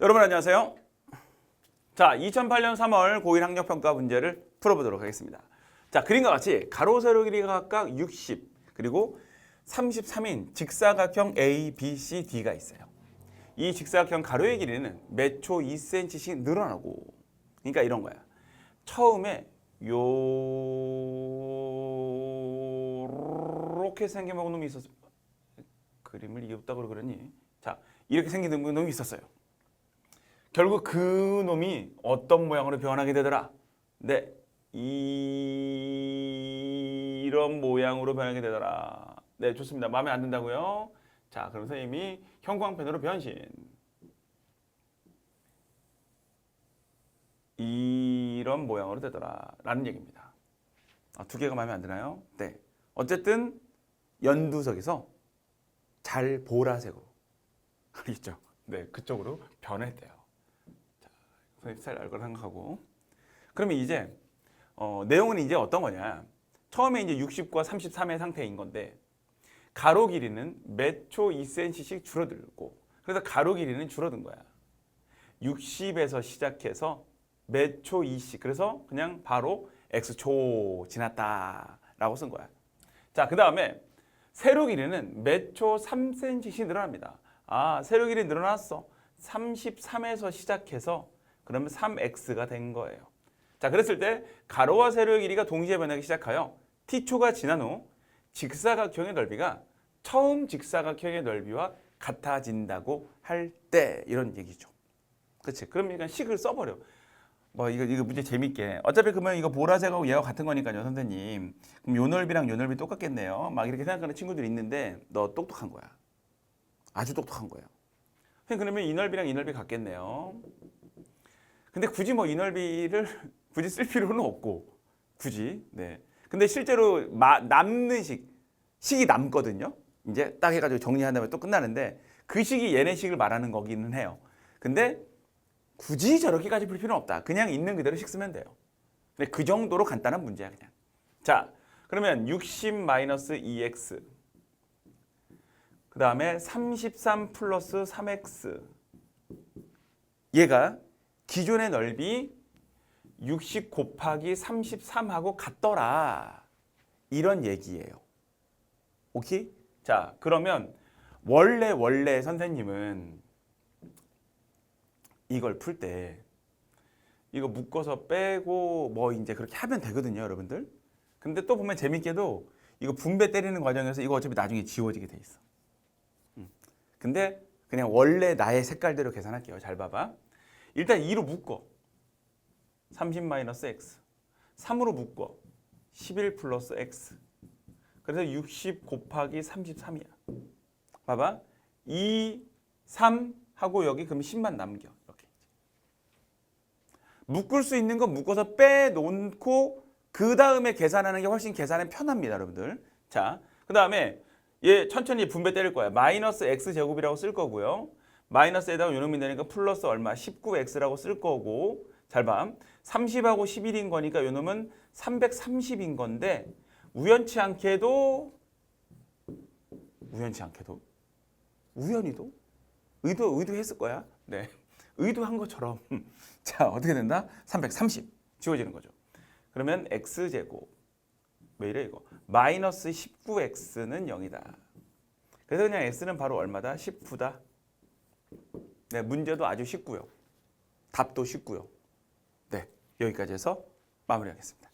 여러분 안녕하세요. 자, 2008년 3월 고1 학력평가 문제를 풀어보도록 하겠습니다. 자, 그림과 같이 가로 세로 길이가 각각 60 그리고 33인 직사각형 A, B, C, D가 있어요. 이 직사각형 가로의 길이는 몇 초 2cm씩 늘어나고 그러니까 이런 거야. 처음에 요렇게 생긴 놈이 있었어. 그림을 이게 없다고 그러니 자 이렇게 생긴 놈이 있었어요. 결국 그 놈이 어떤 모양으로 변하게 되더라. 네, 이런 모양으로 변하게 되더라. 네, 좋습니다. 마음에 안 든다고요? 자, 그럼 선생님이 형광펜으로 변신. 이런 모양으로 되더라. 라는 얘기입니다. 아, 두 개가 마음에 안 드나요? 네. 어쨌든 연두석에서 잘 보라색으로. 알겠죠? 네, 그쪽으로 변했대요. 자, 선생님 스타일 알 거라 생각하고. 그러면 이제 어, 내용은 이제 어떤 거냐? 처음에 이제 60과 33의 상태인 건데 가로 길이는 몇 초 2cm씩 줄어들고 그래서 가로 길이는 줄어든 거야. 60에서 시작해서 몇 초 2씩 그래서 그냥 바로 x초 지났다 라고 쓴 거야. 자, 그 다음에 세로 길이는 몇 초 3cm씩 늘어납니다. 아, 세로 길이 늘어났어. 33에서 시작해서 그러면 3x가 된 거예요. 자, 그랬을 때 가로와 세로의 길이가 동시에 변하기 시작하여 t초가 지난 후 직사각형의 넓이가 처음 직사각형의 넓이와 같아진다고 할 때 이런 얘기죠. 그렇지? 그럼 그냥 식을 써버려. 뭐 이거 이거 문제 재밌게. 어차피 그러면 이거 보라색하고 얘와 같은 거니까요, 선생님. 그럼 요 넓이랑 요 넓이 똑같겠네요. 막 이렇게 생각하는 친구들이 있는데 너 똑똑한 거야. 아주 똑똑한. 선생님, 그러면 이 넓이랑 이 넓이 같겠네요. 근데 굳이 뭐이 넓이를 굳이 쓸 필요는 없고 굳이 네. 근데 실제로 마, 남는 식 식이 남거든요. 이제 딱 해가지고 정리한 다음에 또 끝나는데 그 식이 얘네 식을 말하는 거기는 해요. 근데 굳이 저렇게까지 풀 필요는 없다. 그냥 있는 그대로 식 쓰면 돼요. 근데 그 정도로 간단한 문제야 그냥. 자, 그러면 60-2x 그 다음에 33 플러스 3x 얘가 기존의 넓이 60 곱하기 33하고 같더라. 이런 얘기예요. 오케이? 자, 그러면 원래 원래 선생님은 이걸 풀 때 이거 묶어서 빼고 뭐 이제 그렇게 하면 되거든요, 여러분들. 근데 또 보면 재밌게도 이거 분배 때리는 과정에서 이거 어차피 나중에 지워지게 돼 있어. 음. 근데 그냥 원래 나의 색깔대로 계산할게요. 잘 봐봐. 일단 2로 묶어. 30 마이너스 x. 3으로 묶어. 11 플러스 x. 그래서 60 곱하기 33이야. 봐봐. 2, 3 하고 여기 그럼 10만 남겨. 이렇게. 묶을 수 있는 건 묶어서 빼놓고 그 다음에 계산하는 게 훨씬 계산은 편합니다, 여러분들. 자, 그 다음에 얘 천천히 분배 때릴 거야. 마이너스 x 제곱이라고 쓸 거고요. 마이너스에다가 요놈이 되니까 플러스 얼마? 19x라고 쓸 거고 잘 봐. 30하고 11인 거니까 요놈은 330인 건데 우연치 않게도 우연치 않게도 우연히도 의도 의도했을 거야. 네. 의도한 것처럼 자, 어떻게 된다? 330 지워지는 거죠. 그러면 x 제곱 왜 이래 이거? 마이너스 19x는 0이다. 그래서 그냥 x는 바로 얼마다? 19다. 네, 문제도 아주 쉽고요. 답도 쉽고요. 네, 여기까지 해서 마무리하겠습니다.